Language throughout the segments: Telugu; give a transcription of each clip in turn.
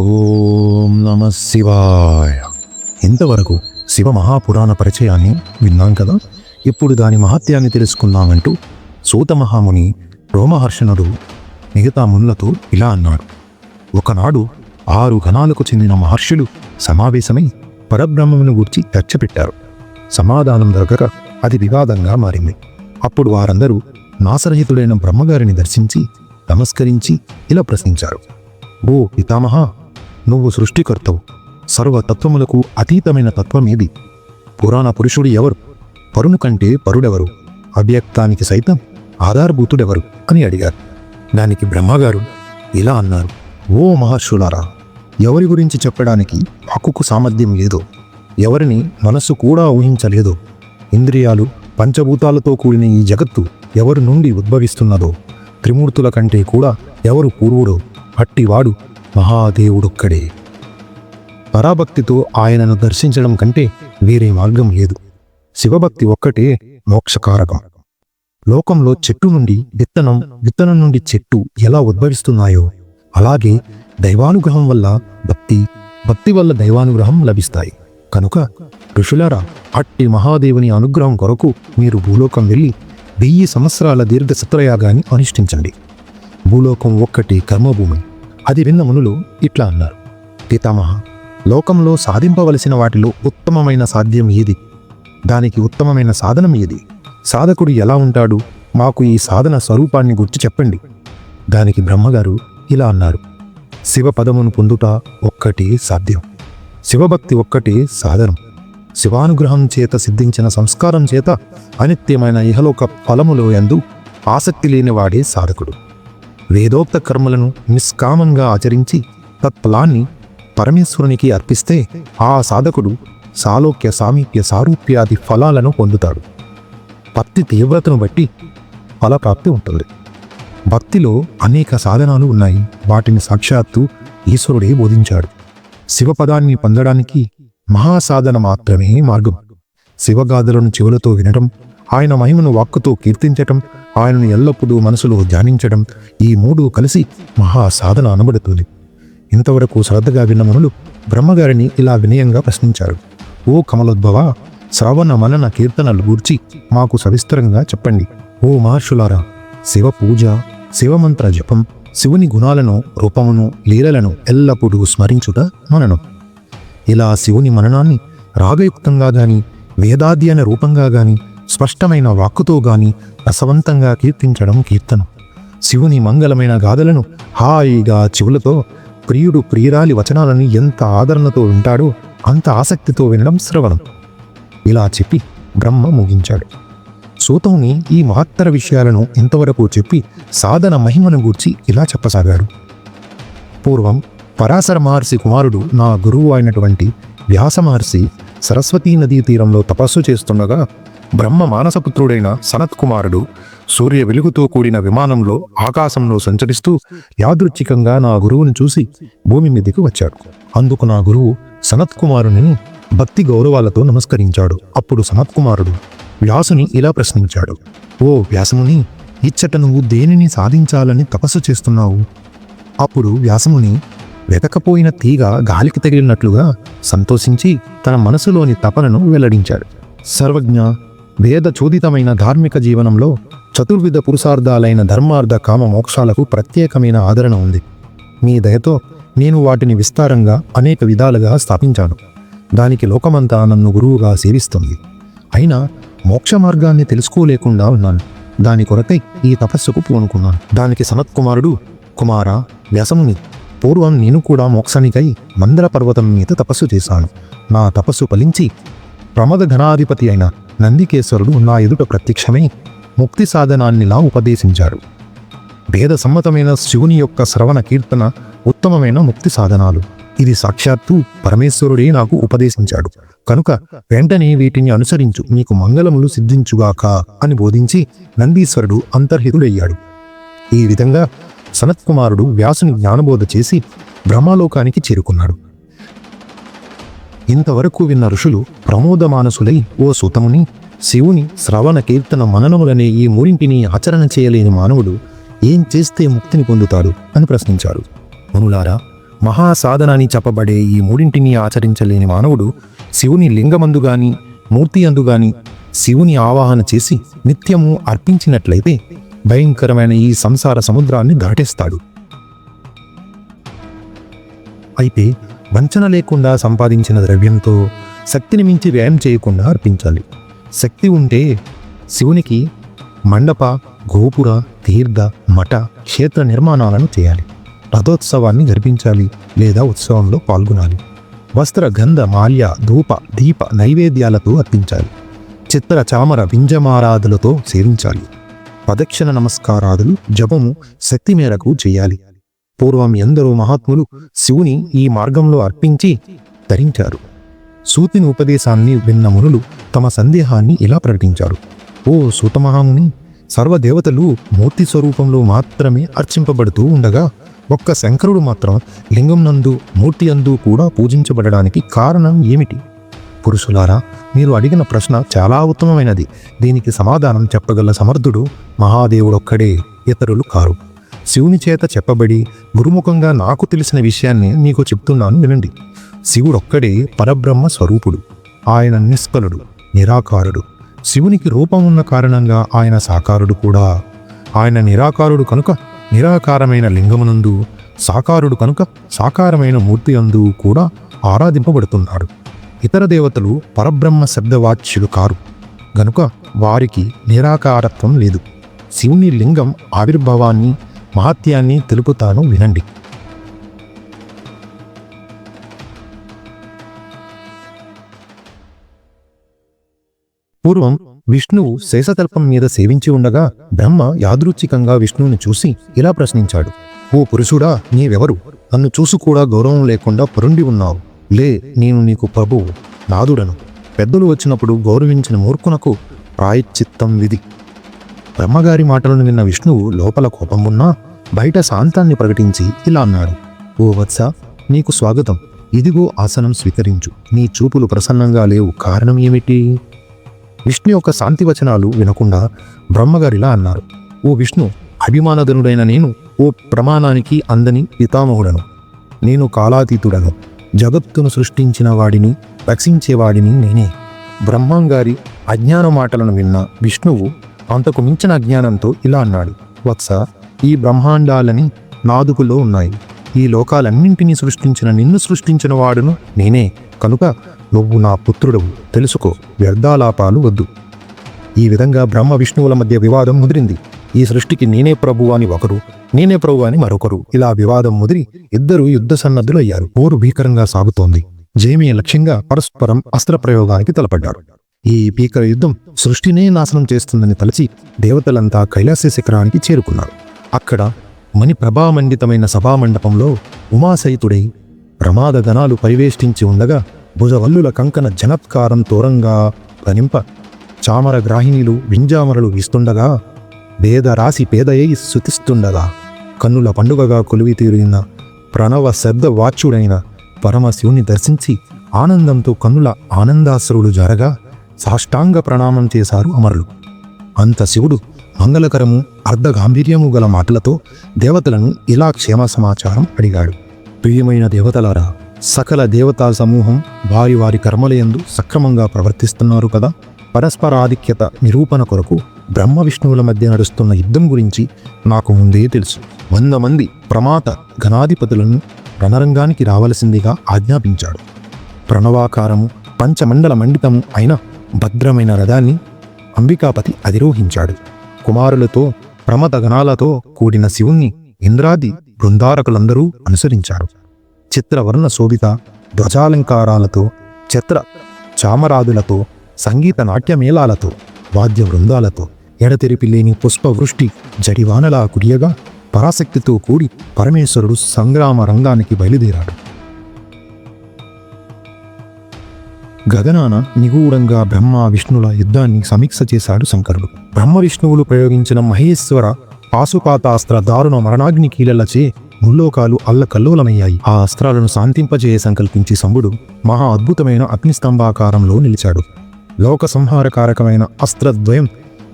ఓం నమ శివాయ. ఇంతవరకు శివ మహాపురాణ పరిచయాన్ని విన్నాం కదా? ఇప్పుడు దాని మహత్యాన్ని తెలుసుకుందామంటూ సూత మహాముని రోమహర్షణుడు మిగతా మునులతో ఇలా అన్నాడు. ఒకనాడు ఆరు గణాలకు చెందిన మహర్షులు సమావేశమై పరబ్రహ్మమును గూర్చి చర్చ పెట్టారు. సమాధానం దొరకక అది వివాదంగా మారింది. అప్పుడు వారందరూ నాసరహితుడైన బ్రహ్మగారిని దర్శించి నమస్కరించి ఇలా ప్రశ్నించారు. ఓ పితామహ నువ్వు సృష్టికర్తవు. సర్వతత్వములకు అతీతమైన తత్వం ఏది పురాణ పురుషుడు ఎవరు? పరును కంటే పరుడెవరు? అవ్యక్తానికి సైతం ఆధారభూతుడెవరు? అని అడిగారు. దానికి బ్రహ్మగారు ఇలా అన్నారు ఓ మహర్షులారా ఎవరి గురించి చెప్పడానికి హక్కుకు సామర్థ్యం లేదో ఎవరిని మనస్సు కూడా ఊహించలేదో ఇంద్రియాలు పంచభూతాలతో కూడిన ఈ జగత్తు ఎవరి నుండి ఉద్భవిస్తున్నదో త్రిమూర్తుల కంటే కూడా ఎవరు పూర్వుడో అట్టివాడు మహాదేవుడొక్కడే. పరాభక్తితో ఆయనను దర్శించడం కంటే వేరే మార్గం లేదు. శివభక్తి ఒక్కటే మోక్షకారకం. లోకంలో చెట్టు నుండి విత్తనం విత్తనం నుండి చెట్టు ఎలా ఉద్భవిస్తున్నాయో అలాగే దైవానుగ్రహం వల్ల భక్తి భక్తి వల్ల దైవానుగ్రహం లభిస్తాయి. కనుక ఋషులారా అట్టి మహాదేవుని అనుగ్రహం కొరకు మీరు భూలోకం వెళ్ళి వెయ్యి సంవత్సరాల దీర్ఘ సత్రయాగాన్ని అనుష్ఠించండి. భూలోకం ఒక్కటి కర్మభూమి. అది విన్న మునులు ఇట్లా అన్నారు. పితామహ లోకంలో సాధింపవలసిన వాటిలో ఉత్తమమైన సాధ్యం ఏది? దానికి ఉత్తమమైన సాధనం ఏది? సాధకుడు ఎలా ఉంటాడు? మాకు ఈ సాధన స్వరూపాన్ని గుర్తు చెప్పండి. దానికి బ్రహ్మగారు ఇలా అన్నారు. శివపదమును పొందుట ఒక్కటి సాధ్యం. శివభక్తి ఒక్కటి సాధనం. శివానుగ్రహం చేత సిద్ధించిన సంస్కారం చేత అనిత్యమైన ఇహలోక ఫలములో ఎందు ఆసక్తి లేనివాడే సాధకుడు. వేదోక్త కర్మలను నిష్కామంగా ఆచరించి తత్ఫలాన్ని పరమేశ్వరునికి అర్పిస్తే ఆ సాధకుడు సాలోక్య సామీప్య సారూప్యాది ఫలాలను పొందుతాడు. భక్తి తీవ్రతను బట్టి ఫలప్రాప్తి ఉంటుంది. భక్తిలో అనేక సాధనాలు ఉన్నాయి. వాటిని సాక్షాత్తు ఈశ్వరుడే బోధించాడు. శివపదాన్ని పొందడానికి మహాసాధన మాత్రమే మార్గం. శివగాథలను చెవులతో వినడం ఆయన మహిమను వాక్కుతో కీర్తించటం ఆయనను ఎల్లప్పుడూ మనసులో ధ్యానించడం ఈ మూడు కలిసి మహా సాధన అనబడుతుంది. ఇంతవరకు శ్రద్ధగా విన్న మనులు బ్రహ్మగారిని ఇలా వినయంగా ప్రశ్నించారు. ఓ కమలోద్భవ శ్రవణ మనన కీర్తనలు గూర్చి మాకు సవిస్తరంగా చెప్పండి. ఓ మహర్షులారా శివ పూజ శివమంత్ర జపం శివుని గుణాలను రూపమును లీలలను ఎల్లప్పుడూ స్మరించుట మననం. ఇలా శివుని మననాన్ని రాగయుక్తంగా గాని వేదాధ్యయన రూపంగా గాని స్పష్టమైన వాక్కుతో గాని రసవంతంగా కీర్తించడం కీర్తనం. శివుని మంగళమైన గాథలను హాయిగా చెవులతో ప్రియుడు ప్రియురాలి వచనాలని ఎంత ఆదరణతో వింటాడో అంత ఆసక్తితో వినడం శ్రవణం. ఇలా చెప్పి బ్రహ్మ ముగించాడు. సూతంని ఈ మహత్తర విషయాలను ఇంతవరకు చెప్పి సాధన మహిమను గూర్చి ఇలా చెప్పసాగాడు. పూర్వం పరాశర మహర్షి కుమారుడు నా గురువు అయినటువంటి వ్యాస మహర్షి సరస్వతీ నదీ తీరంలో తపస్సు చేస్తుండగా బ్రహ్మ మానసపుత్రుడైన సనత్ కుమారుడు సూర్య వెలుగుతో కూడిన విమానంలో ఆకాశంలో సంచరిస్తూ యాదృచ్ఛికంగా నా గురువుని చూసి భూమి మీదకి వచ్చాడు. అందుకు నా గురువు సనత్ కుమారుని భక్తి గౌరవాలతో నమస్కరించాడు. అప్పుడు సనత్ కుమారుడు వ్యాసుని ఇలా ప్రశ్నించాడు. ఓ వ్యాసముని ఇచ్చట నువ్వు దేనిని సాధించాలని తపస్సు చేస్తున్నావు? అప్పుడు వ్యాసముని వెతకపోయిన తీగ గాలికి తగిలినట్లుగా సంతోషించి తన మనసులోని తపనను వెల్లడించాడు. సర్వజ్ఞ వేద చోదితమైన ధార్మిక జీవనంలో చతుర్విధ పురుషార్థాలైన ధర్మార్థ కామ మోక్షాలకు ప్రత్యేకమైన ఆదరణ ఉంది. మీ దయతో నేను వాటిని విస్తారంగా అనేక విధాలుగా స్థాపించాను. దానికి లోకమంతా నన్ను గురువుగా సేవిస్తుంది. అయినా మోక్ష మార్గాన్ని తెలుసుకోలేకుండా ఉన్నాను. దాని కొరకై ఈ తపస్సుకు పూనుకున్నాను. దానికి సనత్ కుమారుడు కుమార వ్యసముని పూర్వం నేను కూడా మోక్షానికై మందర పర్వతం మీద తపస్సు చేశాను. నా తపస్సు ఫలించి ప్రమద ఘనాధిపతి అయిన నందికేశ్వరుడు నా ఎదుట ప్రత్యక్షమై ముక్తి సాధనాన్నిలా ఉపదేశించాడు. వేద సమ్మతమైన శివుని యొక్క శ్రవణ కీర్తన ఉత్తమమైన ముక్తి సాధనాలు. ఇది సాక్షాత్తు పరమేశ్వరుడే నాకు ఉపదేశించాడు. కనుక వెంటనే వీటిని అనుసరించు నీకు మంగళములు సిద్ధించుగాక అని బోధించి నందీశ్వరుడు అంతర్హితుడయ్యాడు. ఈ విధంగా సనత్కుమారుడు వ్యాసుని జ్ఞానబోధ చేసి బ్రహ్మలోకానికి చేరుకున్నాడు. ఇంతవరకు విన్న ఋషులు ప్రమోదమానసులై ఓ సుతముని శివుని శ్రవణ కీర్తన మననములనే ఈ మూడింటిని ఆచరణ చేయలేని మానవుడు ఏం చేస్తే ముక్తిని పొందుతాడు అని ప్రశ్నించారు. మునులారా మహాసాధనాన్ని చెప్పబడే ఈ మూడింటిని ఆచరించలేని మానవుడు శివుని లింగమందు గాని మూర్తి అందు గాని శివుని ఆవాహన చేసి నిత్యము అర్పించినట్లయితే భయంకరమైన ఈ సంసార సముద్రాన్ని దాటేస్తాడు. అయితే వంచన లేకుండా సంపాదించిన ద్రవ్యంతో శక్తిని మించి వ్యయం చేయకుండా అర్పించాలి. శక్తి ఉంటే శివునికి మండప గోపుర తీర్థ మఠ క్షేత్ర నిర్మాణాలను చేయాలి. రథోత్సవాన్ని జరిపించాలి లేదా ఉత్సవంలో పాల్గొనాలి. వస్త్ర గంధ మాల్య ధూప దీప నైవేద్యాలతో అర్పించాలి. చిత్ర చామర వింజమారాధులతో సేవించాలి. ప్రదక్షిణ నమస్కారాదులు జపము శక్తి మేరకు చేయాలి. పూర్వం ఎందరో మహాత్ములు శివుని ఈ మార్గంలో అర్పించి ధరించారు. సూతిని ఉపదేశాన్ని విన్న మునులు తమ సందేహాన్ని ఇలా ప్రకటించారు. ఓ సూతమహాముని సర్వదేవతలు మూర్తి స్వరూపంలో మాత్రమే అర్చింపబడుతూ ఉండగా ఒక్క శంకరుడు మాత్రం లింగం నందు మూర్తి అందు కూడా పూజించబడడానికి కారణం ఏమిటి? పురుషులారా మీరు అడిగిన ప్రశ్న చాలా ఉత్తమమైనది. దీనికి సమాధానం చెప్పగల సమర్థుడు మహాదేవుడొక్కడే ఇతరులు కారు. శివుని చేత చెప్పబడి గురుముఖంగా నాకు తెలిసిన విషయాన్ని మీకు చెప్తున్నాను వినండి. శివుడొక్కడే పరబ్రహ్మ స్వరూపుడు. ఆయన నిష్కలుడు నిరాకారుడు. శివునికి రూపం ఉన్న కారణంగా ఆయన సాకారుడు కూడా. ఆయన నిరాకారుడు కనుక నిరాకారమైన లింగమునందు సాకారుడు కనుక సాకారమైన మూర్తి అందు కూడా ఆరాధింపబడుతున్నాడు. ఇతర దేవతలు పరబ్రహ్మ శబ్దవాచ్యులు కారు. గనుక వారికి నిరాకారత్వం లేదు. శివుని లింగం ఆవిర్భావాన్ని మహత్యాన్ని తెలుపుతాను వినండి. పూర్వం విష్ణువు శేషతల్పం మీద సేవించి ఉండగా బ్రహ్మ యాదృచ్ఛికంగా విష్ణువుని చూసి ఇలా ప్రశ్నించాడు. ఓ పురుషుడా నీవెవరు? నన్ను చూసి కూడా గౌరవం లేకుండా పరుండి ఉన్నావు. లే నేను నీకు ప్రభువు నాదుడను. పెద్దలు వచ్చినప్పుడు గౌరవించిన మూర్ఖునకు ప్రాయశ్చిత్తం విధి. బ్రహ్మగారి మాటలను విన్న విష్ణువు లోపల కోపం ఉన్నా బయట శాంతాన్ని ప్రకటించి ఇలా అన్నాడు ఓ వత్స నీకు స్వాగతం. ఇదిగో ఆసనం స్వీకరించు. నీ చూపులు ప్రసన్నంగా లేవు. కారణం ఏమిటి? విష్ణు యొక్క శాంతి వచనాలు వినకుండా బ్రహ్మగారిలా అన్నారు ఓ విష్ణు అభిమానధనుడైన నేను ఓ ప్రమాణానికి అందని పితామహుడను. నేను కాలాతీతుడను. జగత్తును సృష్టించిన వాడిని రక్షించేవాడిని నేనే. బ్రహ్మంగారి అజ్ఞాన మాటలను విన్న విష్ణువు అంతకు మించిన అజ్ఞానంతో ఇలా అన్నాడు వత్స ఈ బ్రహ్మాండాలని నాదుకులో ఉన్నాయి. ఈ లోకాలన్నింటినీ సృష్టించిన నిన్ను సృష్టించిన వాడును నేనే. కనుక నువ్వు నా పుత్రుడవు. తెలుసుకో వ్యర్థాలాపాలు వద్దు. ఈ విధంగా బ్రహ్మ విష్ణువుల మధ్య వివాదం ముదిరింది. ఈ సృష్టికి నేనే ప్రభు అని ఒకరు నేనే ప్రభు అని మరొకరు. ఇలా వివాదం ముదిరి ఇద్దరు యుద్ధ సన్నద్ధులయ్యారు. ఓరు పోరు భీకరంగా సాగుతోంది. జేమీ లక్ష్యంగా పరస్పరం అస్త్ర ప్రయోగానికి తలపడ్డారు. ఈ భీకర యుద్ధం సృష్టినే నాశనం చేస్తుందని తలచి దేవతలంతా కైలాస శిఖరానికి చేరుకున్నారు. అక్కడ మణి ప్రభామండితమైన సభామండపంలో ఉమాసహితుడై ప్రమాద గణాలు పరివేష్టించి ఉండగా భుజవల్లుల కంకణ జనత్కారం తోరంగా ప్రణింప చామర గ్రాహిణీలు వింజామరలు వీస్తుండగా వేదరాశి పేదయ్యి శుతిస్తుండగా కన్నుల పండుగగా కొలువి తీరిన ప్రణవ శబ్ద వాచ్యుడైన పరమశివుని దర్శించి ఆనందంతో కన్నుల ఆనందాశ్రువులు జరగా సాష్టాంగ ప్రణామం చేశారు అమరులు. అంత శివుడు మంగళకరము అర్ధగాంభీర్యము గల మాటలతో దేవతలను ఇలా క్షేమ సమాచారం అడిగాడు. ప్రియమైన దేవతలారా సకల దేవతా సమూహం వారి వారి కర్మలయందు సక్రమంగా ప్రవర్తిస్తున్నారు కదా? పరస్పరాధిక్యత నిరూపణ కొరకు బ్రహ్మ విష్ణువుల మధ్య నడుస్తున్న యుద్ధం గురించి నాకు ముందే తెలుసు. వంద మంది ప్రమాత గణాధిపతులను రణరంగానికి రావలసిందిగా ఆజ్ఞాపించాడు. ప్రణవాకారము పంచమండల మండితము అయిన భద్రమైన రథాన్ని అంబికాపతి అధిరోహించాడు. కుమారులతో ప్రమదగణాలతో కూడిన శివుణ్ణి ఇంద్రాది బృందారకులందరూ అనుసరించారు. చిత్రవర్ణ శోభిత ధ్వజాలంకారాలతో చిత్ర చామరాదులతో సంగీత నాట్యమేళాలతో వాద్య బృందాలతో ఎడతెరిపి లేని పుష్పవృష్టి జడివానలా కురియగా పరాశక్తితో కూడి పరమేశ్వరుడు సంగ్రామ రంగానికి బయలుదేరాడు. గగనాన నిగూఢంగా బ్రహ్మ విష్ణుల యుద్ధాన్ని సమీక్ష చేశాడు శంకరుడు. బ్రహ్మ విష్ణువులు ప్రయోగించిన మహేశ్వర పాశుపాతాస్త్ర దారుణ మరణాగ్ని కీలలచే ముల్లోకాలు అల్లకల్లోలమయ్యాయి. ఆ అస్త్రాలను శాంతింపజేయ సంకల్పించి శంభుడు మహా అద్భుతమైన అగ్నిస్తంభాకారంలో నిలిచాడు. లోక సంహారకారకమైన అస్త్రద్వయం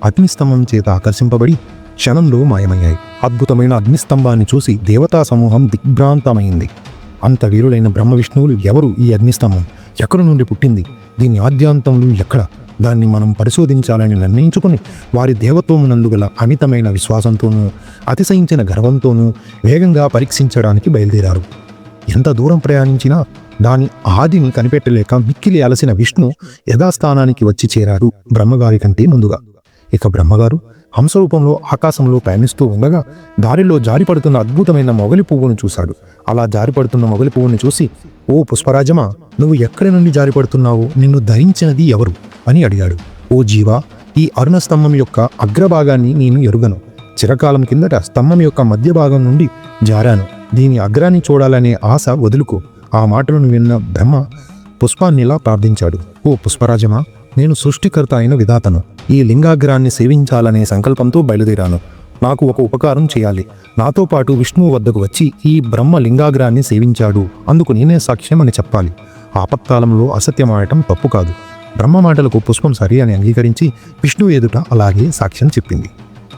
అగ్నిస్తంభం చేత ఆకర్షింపబడి క్షణంలో మాయమయ్యాయి. అద్భుతమైన అగ్నిస్తంభాన్ని చూసి దేవతా సమూహం దిగ్భ్రాంతమైంది. అంత వీరులైన బ్రహ్మ విష్ణువులు ఎవరు ఈ అగ్నిస్తంభం? ఎక్కడి నుండి పుట్టింది? దీని ఆద్యాంతంలో ఎక్కడ? దాన్ని మనం పరిశోధించాలని నిర్ణయించుకుని వారి దేవత్వమునందు గల అమితమైన విశ్వాసంతోనూ అతిశయించిన గర్వంతోనూ వేగంగా పరీక్షించడానికి బయలుదేరారు. ఎంత దూరం ప్రయాణించినా దాని ఆదిని కనిపెట్టలేక మిక్కిలి అలసిన విష్ణు యథాస్థానానికి వచ్చి చేరారు బ్రహ్మగారి కంటే ముందుగా. ఇక బ్రహ్మగారు హంసరూపంలో ఆకాశంలో ప్రయాణిస్తూ ఉండగా దారిలో జారిపడుతున్న అద్భుతమైన మొగలి పువ్వును చూశాడు. అలా జారిపడుతున్న మొగలి పువ్వును చూసి ఓ పుష్పరాజమా నువ్వు ఎక్కడి నుండి జారిపడుతున్నావు నిన్ను ధరించినది ఎవరు? అని అడిగాడు. ఓ జీవా ఈ అరుణ స్తంభం యొక్క అగ్రభాగాన్ని నేను ఎరుగను. చిరకాలం కిందట స్తంభం యొక్క మధ్య భాగం నుండి జారాను. దీని అగ్రాన్ని చూడాలనే ఆశ వదులుకో. ఆ మాటలను విన్న బ్రహ్మ పుష్పాన్నిలా ప్రార్థించాడు. ఓ పుష్పరాజమా నేను సృష్టికర్త అయిన విధాతను. ఈ లింగాగ్రాన్ని సేవించాలనే సంకల్పంతో బయలుదేరాను. నాకు ఒక ఉపకారం చేయాలి. నాతో పాటు విష్ణువు వద్దకు వచ్చి ఈ బ్రహ్మ లింగాగ్రాన్ని సేవించాడు. అందుకు నేనే సాక్ష్యం అని చెప్పాలి. ఆపత్కాలంలో అసత్యమాడటం తప్పు కాదు. బ్రహ్మ మాటలకు పుష్పం సరి అని అంగీకరించి విష్ణువు ఎదుట అలాగే సాక్ష్యం చెప్పింది.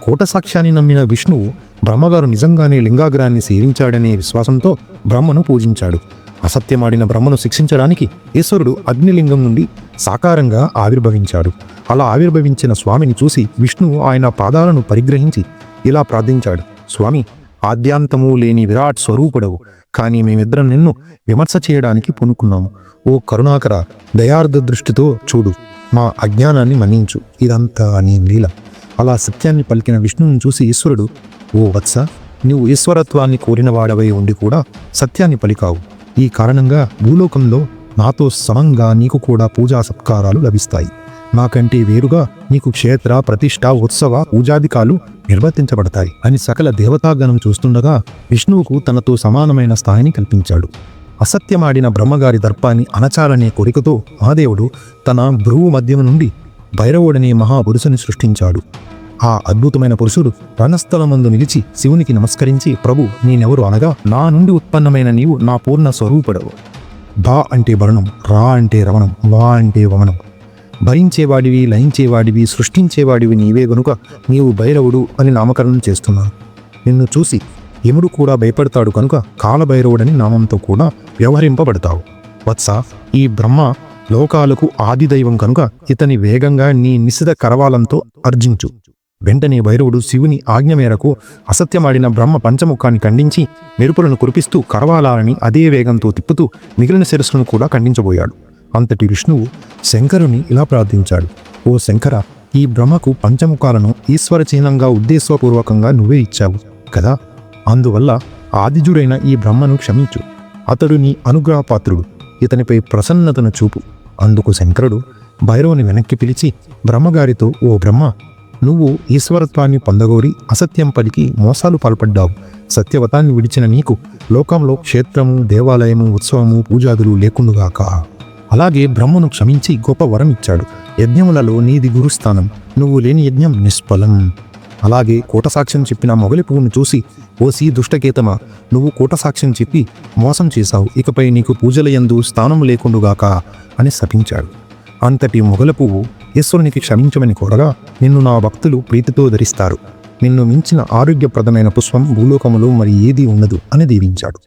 కోట సాక్ష్యాన్ని నమ్మిన విష్ణువు బ్రహ్మగారు నిజంగానే లింగాగ్రాన్ని సేవించాడనే విశ్వాసంతో బ్రహ్మను పూజించాడు. అసత్యమాడిన బ్రహ్మను శిక్షించడానికి ఈశ్వరుడు అగ్నిలింగం నుండి సాకారంగా ఆవిర్భవించాడు. అలా ఆవిర్భవించిన స్వామిని చూసి విష్ణువు ఆయన పాదాలను పరిగ్రహించి ఇలా ప్రార్థించాడు. స్వామి ఆద్యాంతము లేని విరాట్ స్వరూపుడవు. కానీ మేమిద్దరం నిన్ను విమర్శ చేయడానికి పూనుకున్నాము. ఓ కరుణాకర దయార్థ దృష్టితో చూడు మా అజ్ఞానాన్ని మన్నించు. ఇదంతా నీ లీల. అలా సత్యాన్ని పలికిన విష్ణువుని చూసి ఈశ్వరుడు ఓ వత్స నువ్వు ఈశ్వరత్వాన్ని కోరినవాడవై ఉండి కూడా సత్యాన్ని పలికావు. ఈ కారణంగా భూలోకంలో నాతో సమంగా నీకు కూడా పూజా సత్కారాలు లభిస్తాయి. నాకంటే వేరుగా నీకు క్షేత్ర ప్రతిష్ట ఉత్సవ పూజాధికాలు నిర్వర్తించబడతాయి అని సకల దేవతాగణం చూస్తుండగా విష్ణువుకు తనతో సమానమైన స్థాయిని కల్పించాడు. అసత్యమాడిన బ్రహ్మగారి దర్పాన్ని అనచాలనే కోరికతో మహాదేవుడు తన భ్రువు మధ్యం నుండి భైరవుడనే మహాపురుషుని సృష్టించాడు. ఆ అద్భుతమైన పురుషుడు రణస్థలమందు నిలిచి శివునికి నమస్కరించి ప్రభు నేనెవరు అనగా నా నుండి ఉత్పన్నమైన నీవు నా పూర్ణ స్వరూపుడవు. బా అంటే భరణం రా అంటే రవణం వా అంటే వమనం. భరించేవాడివి లయించేవాడివి సృష్టించేవాడివి నీవే గనుక నీవు భైరవుడు అని నామకరణం చేస్తున్నాను. నిన్ను చూసి యముడు కూడా భయపడతాడు కనుక కాలభైరవుడని నామంతో కూడా వ్యవహరింపబడతావు. వత్స ఈ బ్రహ్మ లోకాలకు ఆదిదైవం కనుక ఇతని వేగంగా నీ నిశిత కరవాలంతో అర్జించు. వెంటనే భైరవుడు శివుని ఆజ్ఞ మేరకు అసత్యమాడిన బ్రహ్మ పంచముఖాన్ని ఖండించి మెరుపులను కురిపిస్తూ కరవాలని అదే వేగంతో తిప్పుతూ మిగిలిన శిరస్సును కూడా ఖండించబోయాడు. అంతటి విష్ణువు శంకరుని ఇలా ప్రార్థించాడు. ఓ శంకర ఈ బ్రహ్మకు పంచముఖాలను ఈశ్వర చిహ్నంగా ఉద్దేశపూర్వకంగా నువ్వే ఇచ్చావు కదా? అందువల్ల ఆదిజుడైన ఈ బ్రహ్మను క్షమించు. అతడు నీ అనుగ్రహపాత్రుడు. ఇతనిపై ప్రసన్నతను చూపు. అందుకు శంకరుడు భైరవుని వెనక్కి పిలిచి బ్రహ్మగారితో ఓ బ్రహ్మ నువ్వు ఈశ్వరత్వాన్ని పొందగోరి అసత్యం పలికి మోసాలు పాల్పడ్డావు. సత్యవతాన్ని విడిచిన నీకు లోకంలో క్షేత్రము దేవాలయము ఉత్సవము పూజాదులు లేకుండుగాక. అలాగే బ్రహ్మను క్షమించి గొప్ప వరం ఇచ్చాడు. యజ్ఞములలో నీది గురుస్థానం. నువ్వు లేని యజ్ఞం నిష్ఫలం. అలాగే కూటసాక్ష్యం చెప్పిన మొగలి పువ్వును చూసి ఓసి దుష్టకేతమ నువ్వు కూటసాక్ష్యం చెప్పి మోసం చేశావు. ఇకపై నీకు పూజల యందు స్థానం లేకుండుగాక అని శపించాడు. అంతటి మొగల పువ్వు ఈశ్వరునికి క్షమించమని కోరగా నిన్ను నా భక్తులు ప్రీతితో ధరిస్తారు. నిన్ను మించిన ఆరోగ్యప్రదమైన పుష్పం భూలోకములో మరి ఏదీ ఉండదు అని దీవించాడు.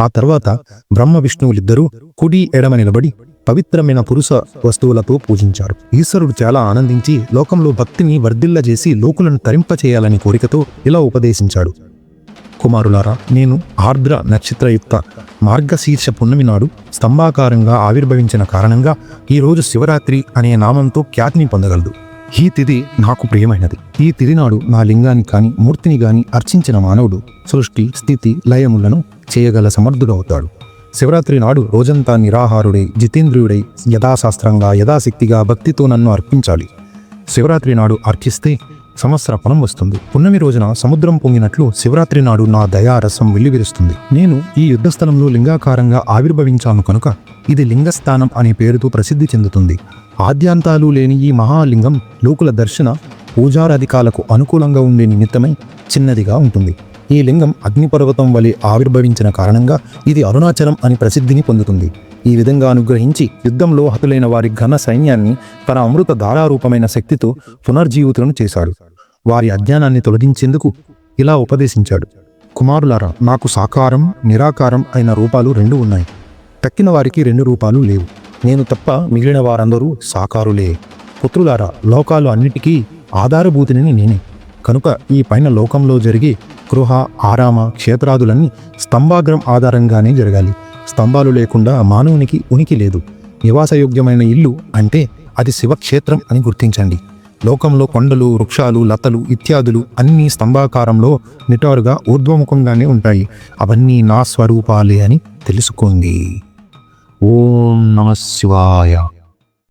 ఆ తర్వాత బ్రహ్మ విష్ణువులిద్దరూ కుడి ఎడమ నిలబడి పవిత్రమైన పురుష వస్తువులతో పూజించారు ఈశ్వరుడు చాలా ఆనందించి లోకంలో భక్తిని వర్ధిల్లజేసి లోకులను తరింపచేయాలని కోరికతో ఇలా ఉపదేశించాడు. కుమారులారా నేను ఆర్ద్ర నక్షత్రయుక్త మార్గశీర్ష పున్నమి నాడు స్తంభాకారంగా ఆవిర్భవించిన కారణంగా ఈరోజు శివరాత్రి అనే నామంతో ఖ్యాతిని పొందగలదు. ఈ తిథి నాకు ప్రియమైనది. ఈ తిథి నాడు నా లింగాన్ని కాని మూర్తిని గాని అర్చించిన మానవుడు సృష్టి స్థితి లయములను చేయగల సమర్థుడవుతాడు. శివరాత్రి నాడు రోజంతా నిరాహారుడై జితేంద్రియుడై యథాశాస్త్రంగా యథాశక్తిగా భక్తితో నన్ను అర్పించాలి. శివరాత్రి నాడు అర్చిస్తే సంవత్సర ఫలం వస్తుంది. పున్నమి రోజున సముద్రం పొంగినట్లు శివరాత్రి నాడు నా దయారసం వెల్లివిరుస్తుంది. నేను ఈ యుద్ధస్థలంలో లింగాకారంగా ఆవిర్భవించాను కనుక ఇది లింగస్థానం అనే పేరుతో ప్రసిద్ధి చెందుతుంది. ఆద్యాంతాలు లేని ఈ మహాలింగం లోకుల దర్శన పూజారాధికాలకు అనుకూలంగా ఉండే నిమిత్తమై చిన్నదిగా ఉంటుంది. ఈ లింగం అగ్నిపర్వతం వలె ఆవిర్భవించిన కారణంగా ఇది అరుణాచలం అని ప్రసిద్ధిని పొందుతుంది. ఈ విధంగా అనుగ్రహించి యుద్ధంలో హతులైన వారి ఘన సైన్యాన్ని తన అమృత ధారారూపమైన శక్తితో పునర్జీవితులను చేశాడు. వారి అజ్ఞానాన్ని తొలగించేందుకు ఇలా ఉపదేశించాడు. కుమారులారా నాకు సాకారం నిరాకారం అయిన రూపాలు రెండు ఉన్నాయి. తక్కిన వారికి రెండు రూపాలు లేవు. నేను తప్ప మిగిలిన వారందరూ సాకారులే. పుత్రులారా లోకాలు అన్నిటికీ ఆధారభూతిని నేనే. కనుక ఈ పైన లోకంలో జరిగే గృహ ఆరామ క్షేత్రాదులన్నీ స్తంభాగ్రం ఆధారంగానే జరగాలి. స్తంభాలు లేకుండా మానవునికి ఉనికి లేదు. నివాసయోగ్యమైన ఇల్లు అంటే అది శివక్షేత్రం అని గుర్తించండి. లోకంలో కొండలు వృక్షాలు లతలు ఇత్యాదులు అన్నీ స్తంభాకారంలో నిటారుగా ఊర్ధ్వముఖంగానే ఉంటాయి. అవన్నీ నా స్వరూపాలే అని తెలుసుకోండి ఓం నమ శివాయ.